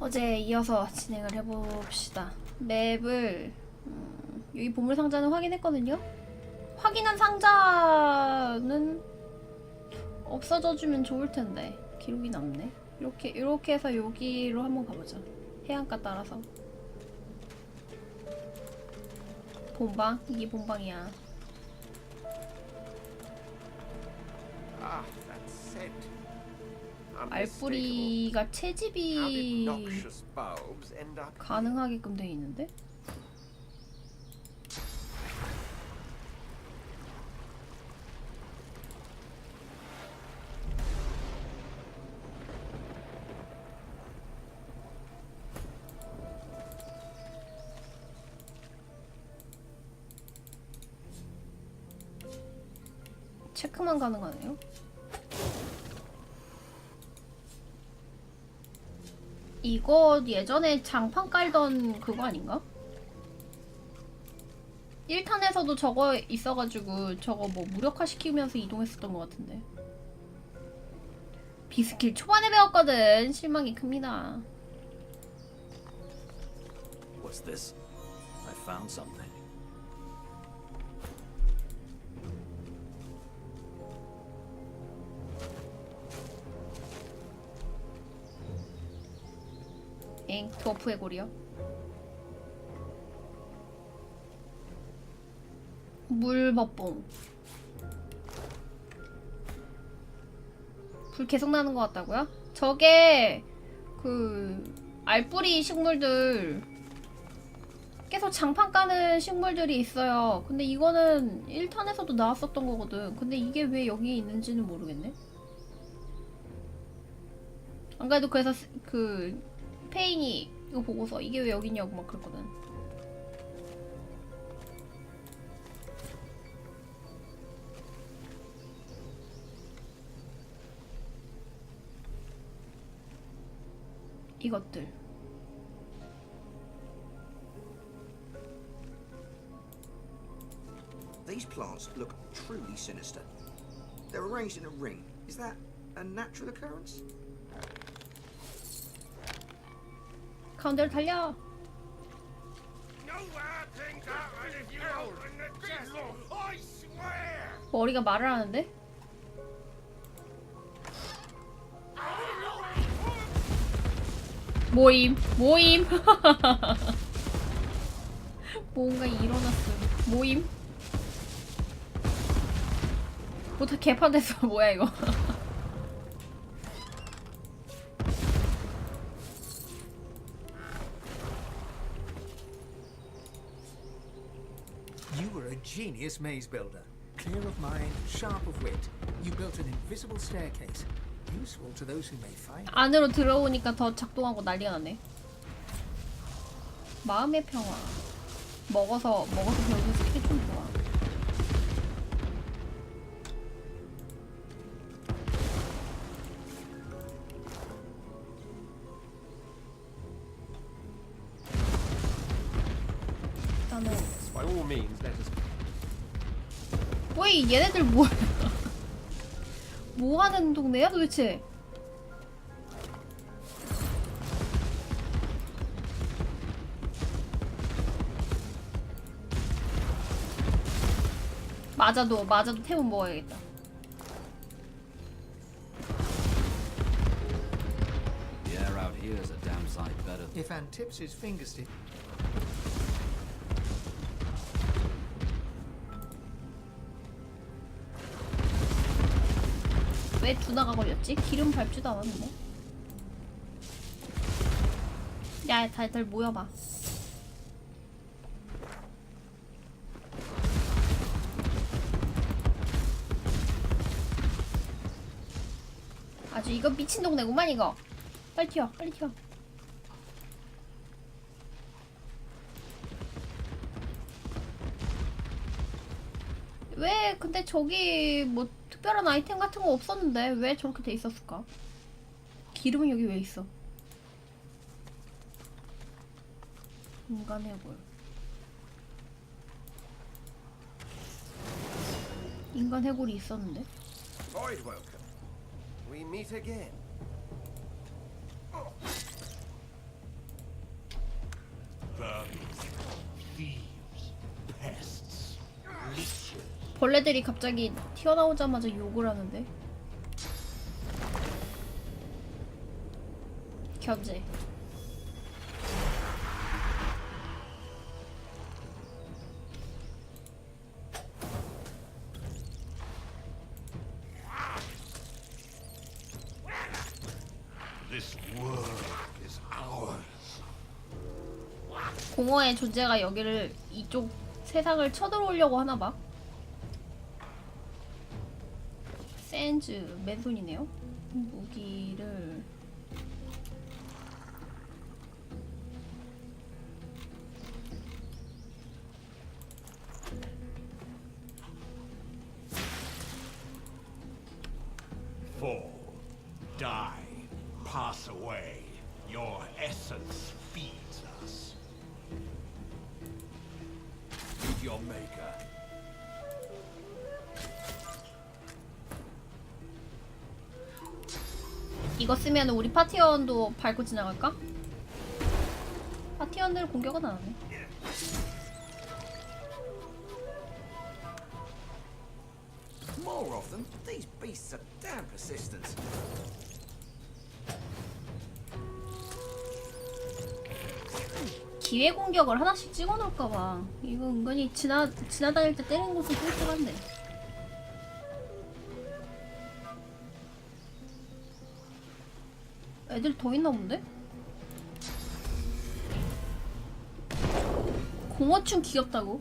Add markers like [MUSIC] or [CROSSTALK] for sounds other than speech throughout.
어제 이어서 진행을 해봅시다. 맵을 음, 여기 보물 상자는 확인했거든요. 확인한 상자는 없어져 주면 좋을 텐데 기록이 남네. 이렇게 이렇게 해서 여기로 한번 가보자. 해안가 따라서. 본방 이게 본방이야. Ah, that scent. 알뿌리가 채집이? 가능하게끔 돼 있는데? 체크만 가능하네요. 이거 예전에 장판 깔던 그거 아닌가? 1탄에서도 저거 있어가지고 저거 뭐 무력화 시키면서 이동했었던 것 같은데 비스킬 초반에 배웠거든 실망이 큽니다 What's this? I found. 엥 드워프의 골이요 물버뽕 불 계속 나는 것 같다고요? 저게 그 알뿌리 식물들 계속 장판 까는 식물들이 있어요. 근데 이거는 1탄에서도 나왔었던 거거든. 근데 이게 왜 여기에 있는지는 모르겠네. 안 그래도 그래서 스- 그 페인이 이거 보고서 이게 왜 여기 있냐고 막 그랬거든. 이것들. These plants look truly sinister. They're arranged in a ring. Is that a natural occurrence? I swear. 머리가 말을 하는데? 모임, 모임. [LAUGHS] 뭔가 일어났어. 모임. 뭐다 개판됐어. [LAUGHS] 뭐야 이거? Genius maze builder. Clear of mind, sharp of wit. You built an invisible staircase. Useful to those who may find it. 안으로 들어오니까 더 작동하고 난리가 나네. 마음의 평화. 먹어서 먹어서 배우는 스킬이 좀 좋아. 얘네들 뭐야? 뭐 하는 동네야 도대체? 맞아도 맞아도 태운 먹어야겠다. The air out here is a damn sight better. If Antipsy's fingerstick 왜 두나가 걸렸지? 기름 밟지도 않았는데. 야, 다들 모여봐. 아주 이거 미친 동네구만 이거. 빨리 튀어, 빨리 튀어. 왜 근데 저기 뭐 특별한 아이템 같은 거 없었는데 왜 저렇게 돼 있었을까? 기름은 여기 왜 있어? 인간의 골 인간 해골이 있었는데. 벌레들이 갑자기 튀어나오자마자 욕을 하는데. 견제. 공허의 존재가 여기를 이쪽 세상을 쳐들어오려고 하나 봐. 샌즈 맨손이네요. 무기를 쓰면 우리 파티원도 밟고 지나갈까? 파티원들 공격은 안 하네. More of them? These beasts are damn persistent. 기회 공격을 하나씩 찍어 놓을까봐. 이거 은근히 지나, 지나다닐 때 때리는 것은 꿀꿀한데. 애들 더 있나 본데? 공어충 귀엽다고?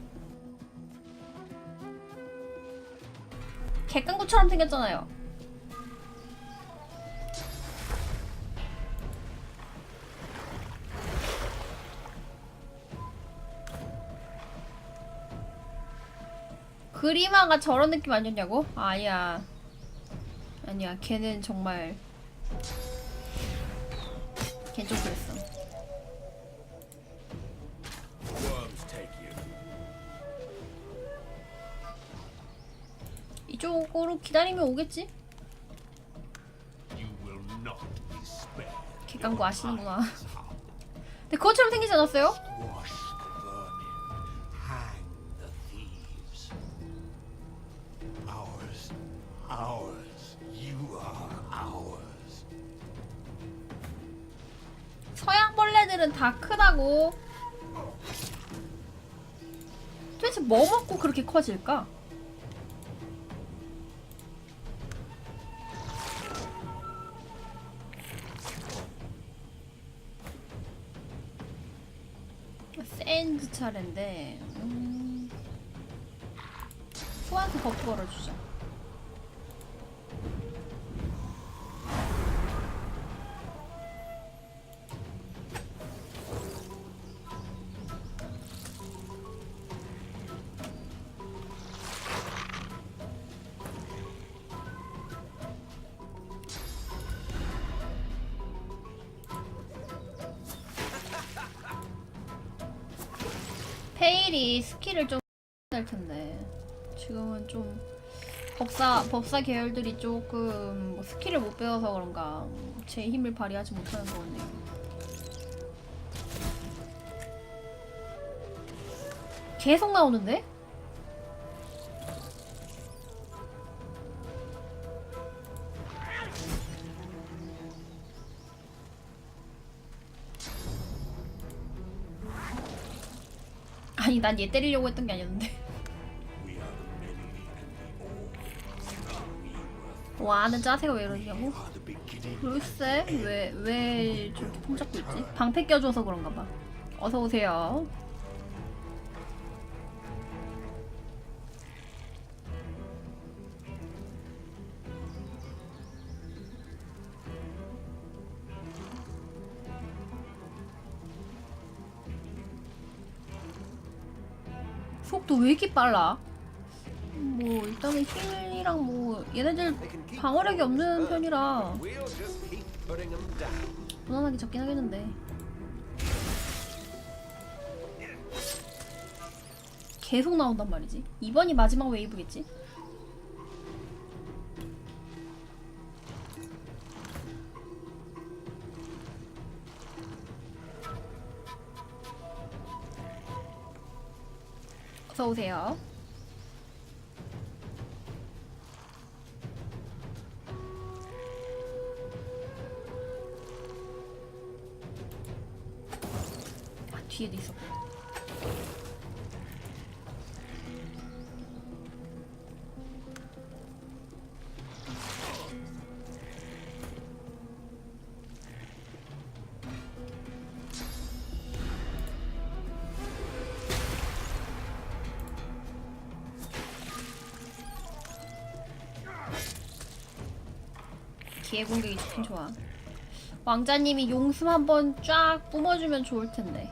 객강구처럼 생겼잖아요. 그리마가 저런 느낌 아니었냐고? 아니야. 아니야. 걔는 정말 걔좀 그랬어. 이쪽으로 기다리면 오겠지? 객강구 아시는구나. [LAUGHS] 근데 그것처럼 생기지 않았어요? 서양 벌레들은 다 크다고. 도대체 뭐 먹고 그렇게 커질까? 샌드 차례인데 음... 소환수 버프 걸어주자 페일이 스킬을 좀될 텐데 지금은 좀 법사 법사 계열들이 조금 뭐 스킬을 못 배워서 그런가 제 힘을 발휘하지 못하는 것 같네요. 계속 나오는데? 난 얘 때리려고 했던 게 아니었는데. [LAUGHS] 와, 아는 짜세가 왜 이러냐고? 글쎄, 왜, 왜 저렇게 폼 잡고 있지? 방패 껴줘서 그런가 봐. 어서 오세요. 속도 왜 이렇게 빨라? 뭐 일단은 힐이랑 뭐 얘네들 방어력이 없는 편이라. 무난하게 잡긴 하겠는데 계속 나온단 말이지 이번이 마지막 웨이브겠지? 어서 오세요. 아, 뒤에도 있었고. 기회 공격이 좋긴 좋아. 왕자님이 용숨 한번 쫙 뿜어주면 좋을 텐데.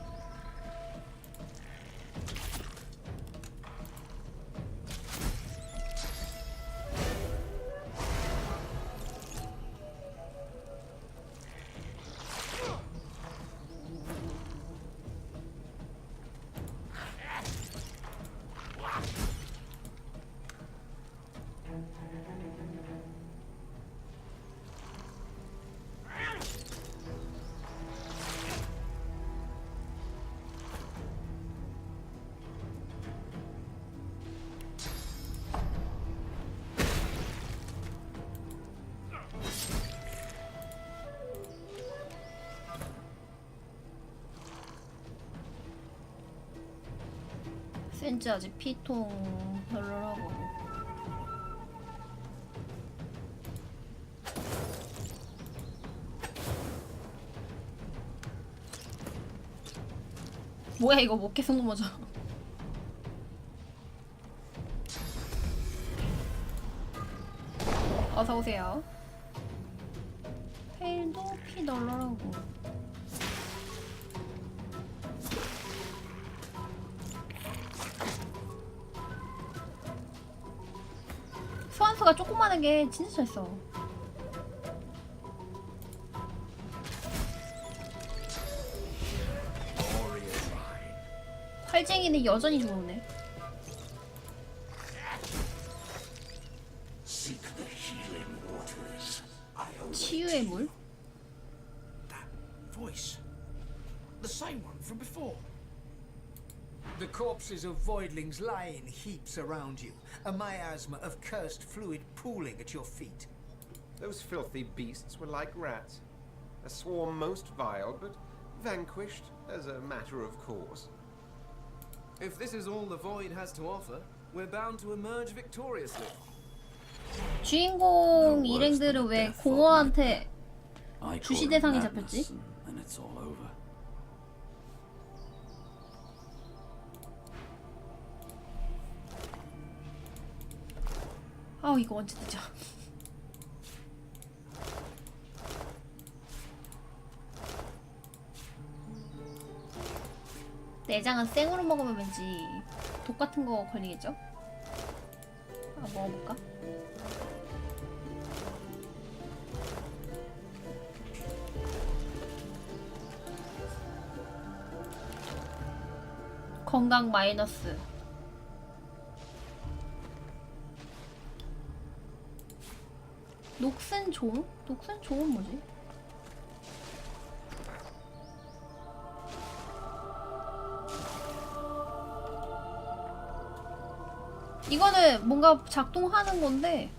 센지 아직 피통 별로라고. 뭐야 이거 못 계속 넘어져. [LAUGHS] 어서 오세요. 소환수가 조그마한 게 진짜 잘 써. 활쟁이는 여전히 owe 치유의 물? The same one from before. The corpses of voidlings lie in heaps around you, a miasma of cursed fluid pooling at your feet. Those filthy beasts were like rats. A swarm most vile, but vanquished as a matter of course. If this is all the void has to offer, we're bound to emerge victoriously. 주인공 일행들은 왜 공허한테 I 주시 call it 대상이 madness 잡혔지? And, and it's all over. 아우 이거 언제 뜨죠? 내장은 생으로 먹으면 왠지 독 같은 거 걸리겠죠? 아 먹어볼까? 건강 마이너스 녹슨 종? 녹슨 종은 뭐지? 이거는 뭔가 작동하는 건데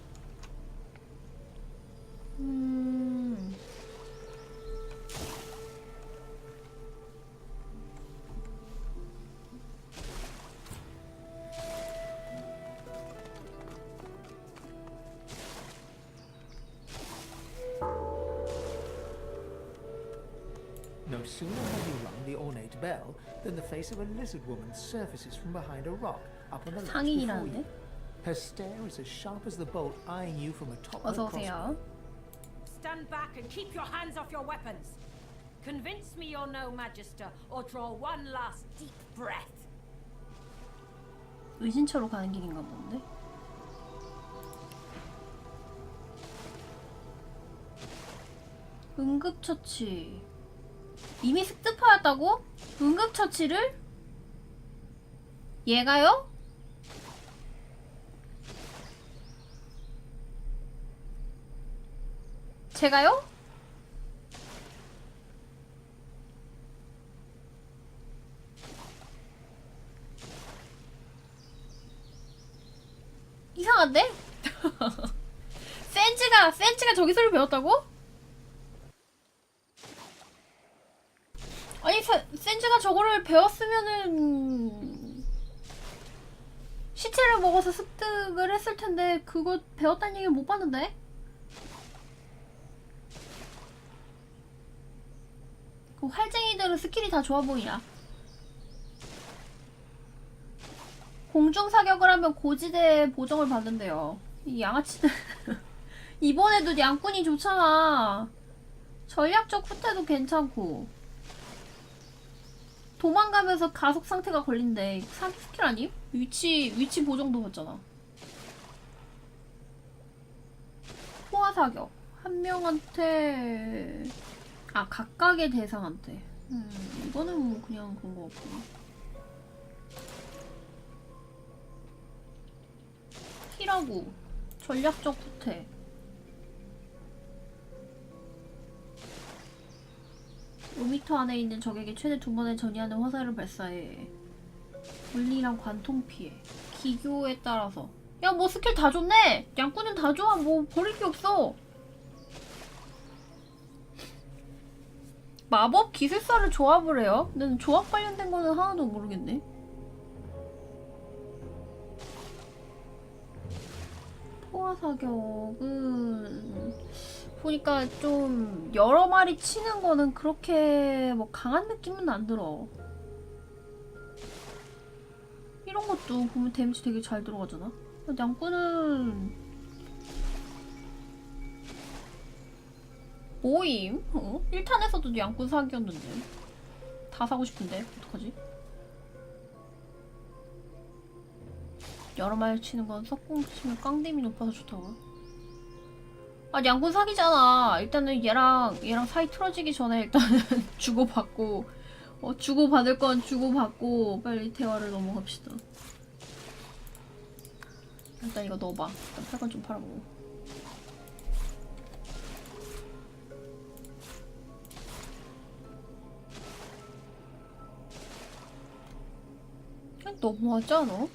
sooner have you rung the ornate bell than the face of a lizard woman surfaces from behind a rock up on the ledge before 상인이라는데? you. Her stare is as sharp as the bolt eyeing you from atop her 어서 crossbow. 오세요 Stand back and keep your hands off your weapons. Convince me you're no magister, or draw one last deep breath. 의진처로 가는 길인가 본데? 응급처치 이미 습득하였다고? 응급처치를? 얘가요? 제가요? 이상한데? [LAUGHS] 센치가 센치가 저기서를 배웠다고? 세, 센치가 저거를 배웠으면은 시체를 먹어서 습득을 했을 텐데 그거 배웠다는 얘기를 못 봤는데? 그 활쟁이들은 스킬이 다 좋아 보이냐? 공중 사격을 하면 고지대 보정을 받는데요. 이 양아치들 [LAUGHS] 이번에도 양꾼이 좋잖아. 전략적 후퇴도 괜찮고 도망가면서 가속 상태가 걸린대. 사기 스킬 아님? 위치 위치 보정도 받잖아. 포화 사격 한 명한테 아 각각의 대상한테. 음 이거는 뭐 그냥 그런 거 같고. 힐하고 전략적 후퇴. (5m) 안에 있는 적에게 최대 두 번의 전이하는 화살을 발사해. 물리랑 관통 피해. 기교에 따라서. 야 뭐 스킬 다 좋네! 양꾼은 다 좋아! 뭐 버릴 게 없어! 마법 기술사를 조합을 해요? 근데 조합 관련된 거는 하나도 모르겠네. 포화 사격은 보니까 좀 여러 마리 치는 거는 그렇게 뭐 강한 느낌은 안 들어. 이런 것도 보면 데미지 되게 잘 들어가잖아. 양꾼은 모임? 어? 1탄에서도 양꾼 사기였는데 다 사고 싶은데 어떡하지? 여러 마리 치는 건 석궁 치면 깡댐이 높아서 좋다고. 아 양꾼 사기잖아. 일단은 얘랑 얘랑 사이 틀어지기 전에 일단은 [LAUGHS] 주고받고 어 주고받을 건 주고받고 빨리 대화를 넘어갑시다. 일단 이거 넣어봐. 일단 팔건 좀 팔아보고. 너무하지 않아?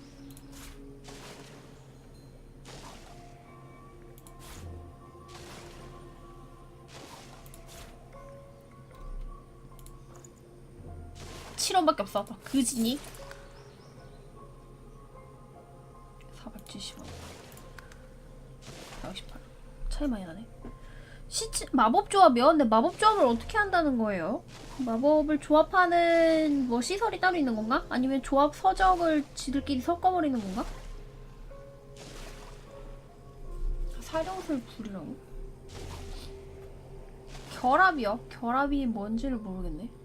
칠원밖에 없어. 막 그지니? 470원. 168. 차이 많이 나네. 시치, 마법 조합이요? 근데 마법 조합을 어떻게 한다는 거예요? 마법을 조합하는 뭐 시설이 따로 있는 건가? 아니면 조합 서적을 지들끼리 섞어버리는 건가? 사령술 불이라고? 결합이요? 결합이 뭔지를 모르겠네.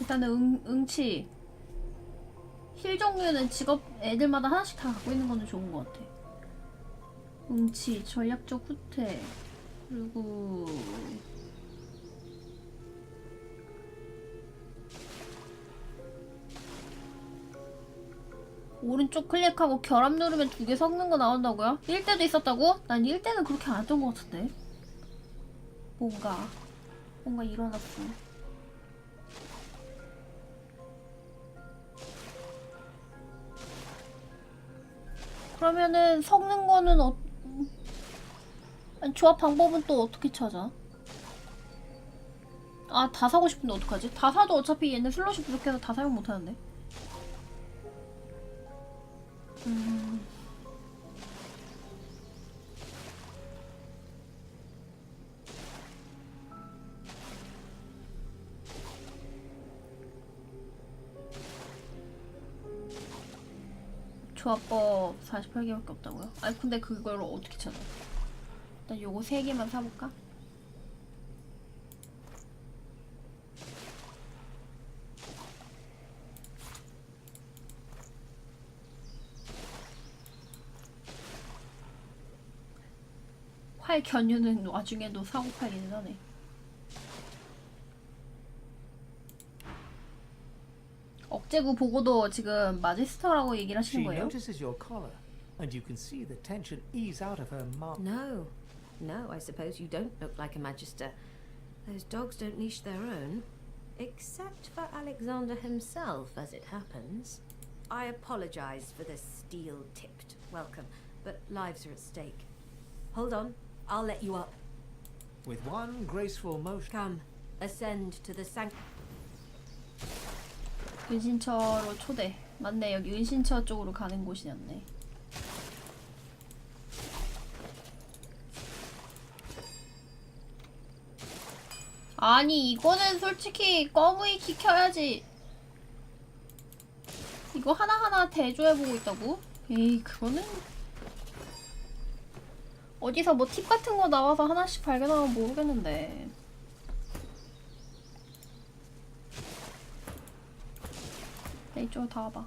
일단은 응, 응치 힐 종류는 직업 애들마다 하나씩 다 갖고 있는 거는 좋은 것 같아 응치 전략적 후퇴 그리고 오른쪽 클릭하고 결합 누르면 두 개 섞는 거 나온다고요? 1대도 있었다고? 난 1대는 그렇게 안 했던 것 같은데 뭔가 뭔가 일어났어 그러면은 섞는 거는 어... 조합 방법은 또 어떻게 찾아? 아, 다 사고 싶은데 어떡하지? 다 사도 어차피 얘네 슬롯이 부족해서 다 사용 못하는데. 음... 조합법 48개밖에 없다고요? 아니 근데 그걸 어떻게 찾아? 일단 요거 3개만 사볼까? 활 견유는 와중에도 사고 팔기는 하네. 억제구 보고도 지금 마지스터라고 얘기를 하시는 She 거예요? notices your collar, and you can see the tension ease out of her mouth. No. No, I suppose you don't look like a magister. Those dogs don't leash their own. Except for Alexander himself, as it happens. I apologize for the steel tipped welcome. but lives are at stake. Hold on, I'll let you up. With one graceful motion. Come, ascend to the sanct. 은신처로 초대. 맞네 여기 은신처 쪽으로 가는 곳이었네. 아니 이거는 솔직히 꺼무이 키켜야지. 이거 하나하나 대조해보고 있다고? 에이 그거는 어디서 뭐 팁 같은 거 나와서 하나씩 발견하면 모르겠는데 야, 이쪽으로 다 와봐.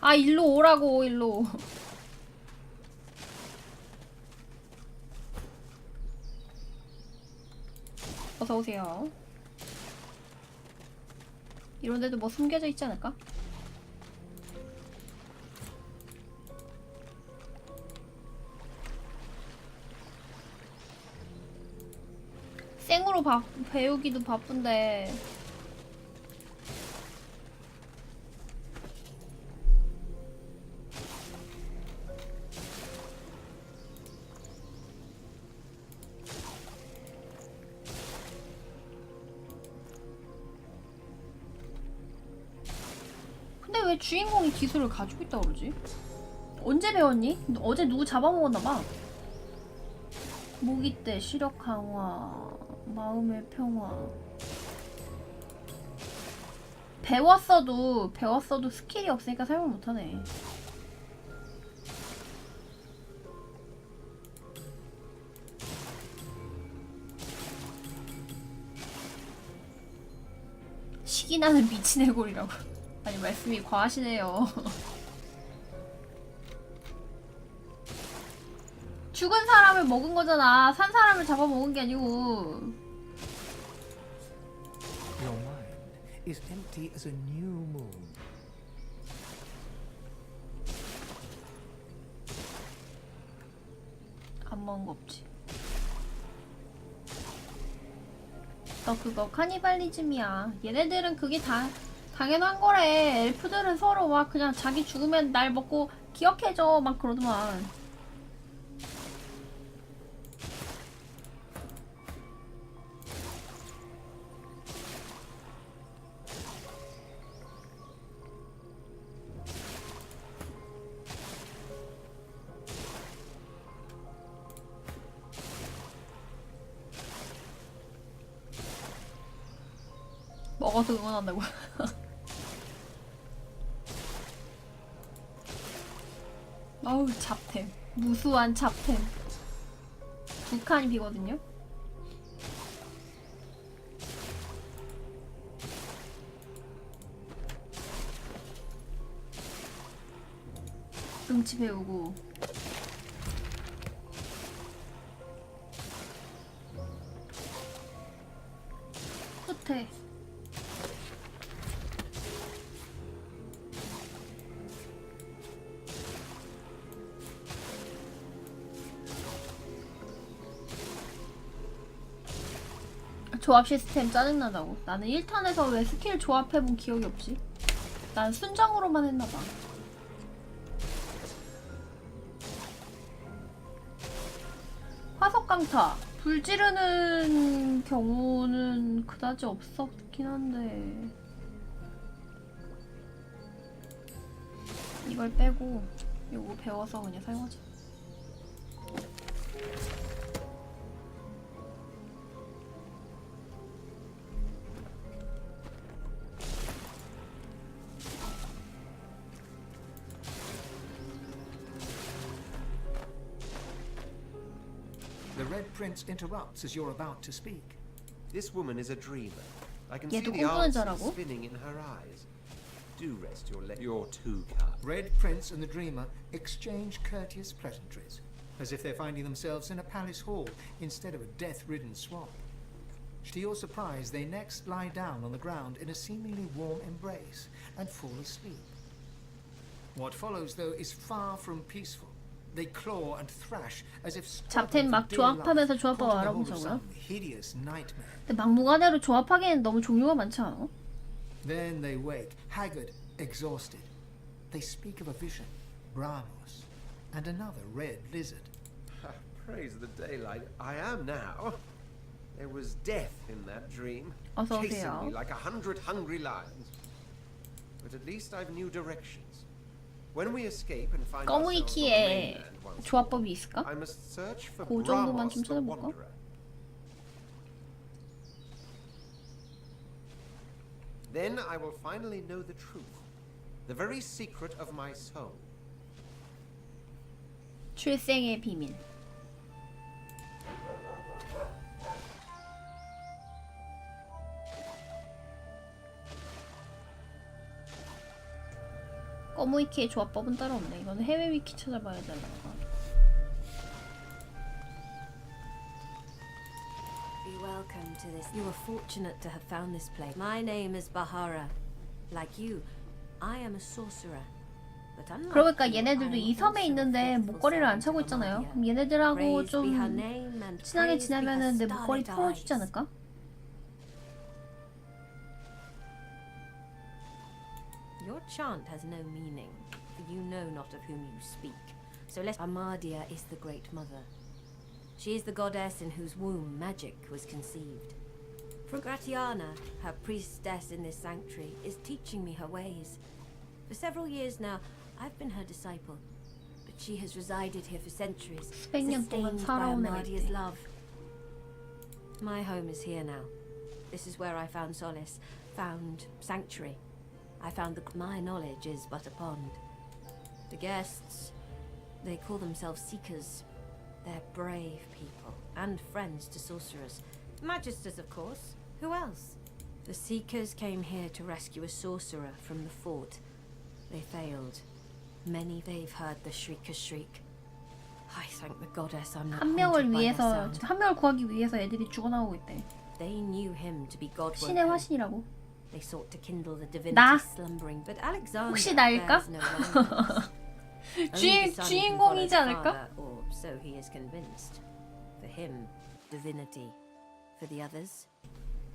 아 일로 오라고 일로. [LAUGHS] 어서오세요. 이런 데도 뭐 숨겨져 있지 않을까? 생으로 바, 배우기도 바쁜데 왜 주인공이 기술을 가지고 있다 그러지? 언제 배웠니? 어제 누구 잡아먹었나봐 모기 때 시력 강화 마음의 평화 배웠어도 배웠어도 스킬이 없으니까 사용을 못하네 식이 나는 미친 해골이라고 아니 말씀이 과하시네요 [LAUGHS] 죽은 사람을 먹은 거잖아 산 사람을 잡아먹은 게 아니고 Your mind is empty as a new moon. 안 먹은 거 없지. 너 그거 카니발리즘이야. 얘네들은 그게 다 당연한 거래. 엘프들은 서로 막 그냥 자기 죽으면 날 먹고 기억해줘 막 그러더만. 먹어서 응원한다고. [LAUGHS] 잡템. 두 칸이 비거든요. 음치 배우고 조합 시스템 짜증나다고. 나는 1탄에서 왜 스킬 조합해본 기억이 없지? 난 순정으로만 했나봐. 화석 강타. 불 지르는 경우는 그다지 없었긴 한데. 이걸 빼고 요거 배워서 그냥 사용하자. Red Prince interrupts as you're about to speak. This woman is a dreamer. I can see the answers spinning in her eyes. Do rest your le- your two cup. Red Prince and the dreamer exchange courteous pleasantries, as if they're finding themselves in a palace hall instead of a death-ridden swamp. To your surprise, they next lie down on the ground in a seemingly warm embrace and fall asleep. What follows, though, is far from peaceful. They claw and thrash as if 잡템 struggling 막 for dear life, 조합하면서 조합법 causing the whole of 알아보자고요? some hideous nightmare. 근데 막무가내로 조합하기엔 너무 종류가 많지 않아? Then they wake, haggard, exhausted. They speak of a vision, Ramos, and another red lizard. Praise the daylight. I am now. There was death in that dream, 어서 chasing 오세요. me like a hundred hungry lions. But at least I've new directions. When we escape and find ourselves on the 꺼무이키에 조합법이 있을까? I must search for 그 정도만 좀 the 찾아볼까? Wanderer. Then I will finally know the truth, the very secret of my soul. 출생의 비밀. 꺼무이키의 조합법은 따로 없네. 이거는 해외 위키 찾아봐야 되나 봐. Welcome to this. You are fortunate to have found this place. My name is Bahara. Like you, I am a sorcerer. 그러니까 얘네들도 이 섬에 있는데 목걸이를 안 차고 있잖아요. 그럼 얘네들하고 좀 친하게 지내면은 내 목걸이 eyes. 않을까? Your chant has no meaning, for you know not of whom you speak. So let Amadia is the Great Mother. She is the goddess in whose womb magic was conceived. Frogratiana, her priestess in this sanctuary, is teaching me her ways. For several years now, I've been her disciple, but she has resided here for centuries, sustained by Amadia's love. My home is here now. This is where I found solace, found sanctuary. I found that my knowledge is but a pond. The guests, they call themselves seekers. They're brave people and friends to sorcerers. Magisters, of course. Who else? The seekers came here to rescue a sorcerer from the fort. They failed. Many they've heard the shrieker's shriek. I thank the goddess I'm not 한 명을 haunted by their 위해서 sound. 한 명을 구하기 위해서 애들이 죽어나오고 있대. They knew him to be God. 신의 화신이라고. They sought to kindle the divinity 나? slumbering, but Alexander 혹시 나일까? bears no relevance. [LAUGHS] Only 주인 the son can 주인공이지 follow the 않을까? father, or so he is convinced. For him, divinity. For the others,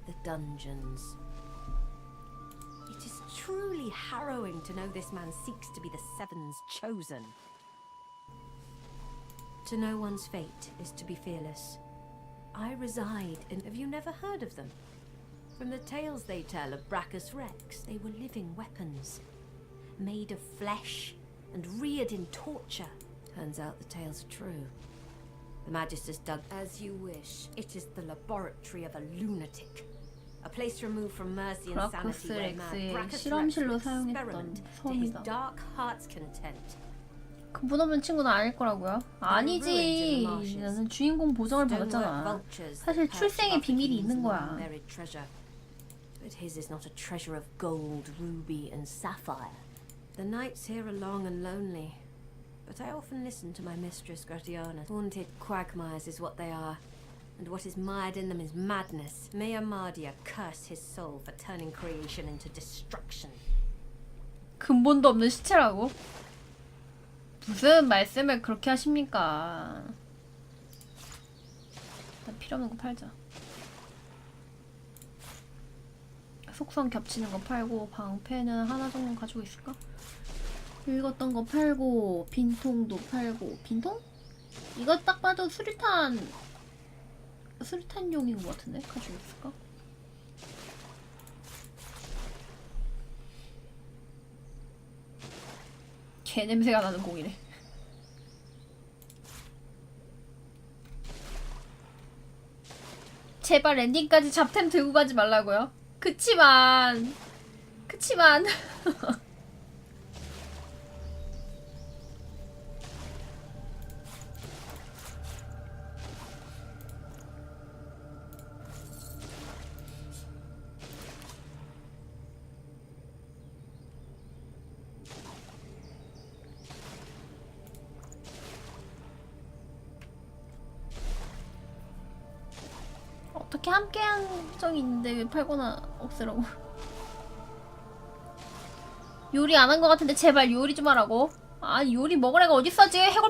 the dungeons. It is truly harrowing to know this man seeks to be the Seven's chosen. To know one's fate is to be fearless. I reside in. Have you never heard of them? From the tales they tell of Brachus Rex, they were living weapons, made of flesh and reared in torture. Turns out the tales are true. The Magister's dug as you wish. It is the laboratory of a lunatic. A place removed from mercy and 브라커스 sanity where mad 렉스의 Brachus 실험실로 Rex 사용했던 experiment to his 섬이다. dark heart's content. 근본 없는 친구는 아닐 거라고요? 아니지. 나는 주인공 보정을 Stonework 받았잖아. vultures 사실 that perch 출생의 above the 비밀이 king's 있는 거야. long-buried treasure. But his is not a treasure of gold, ruby, and sapphire. The nights here are long and lonely, but I often listen to my mistress Gratiana. Haunted quagmires is what they are, and what is mired in them is madness. May Amadia curse his soul for turning creation into destruction. 근본도 없는 시체라고? 무슨 말씀을 그렇게 하십니까? 나 필요 없는 거 팔자. 속성 겹치는 거 팔고 방패는 하나 정도 가지고 있을까? 읽었던 거 팔고 빈통도 팔고 빈통? 이거 딱 봐도 수류탄 수류탄용인 것 같은데 가지고 있을까? 개 냄새가 나는 공이래. 제발 엔딩까지 잡템 들고 가지 말라고요. 그치만 그치만. [LAUGHS] 어떻게 함께한 적이 있는데 왜 팔거나 없애라고 요리 안 한 것 같은데 제발 요리 좀 하라고. 아 요리 먹을 애가 어딨어 지금 해골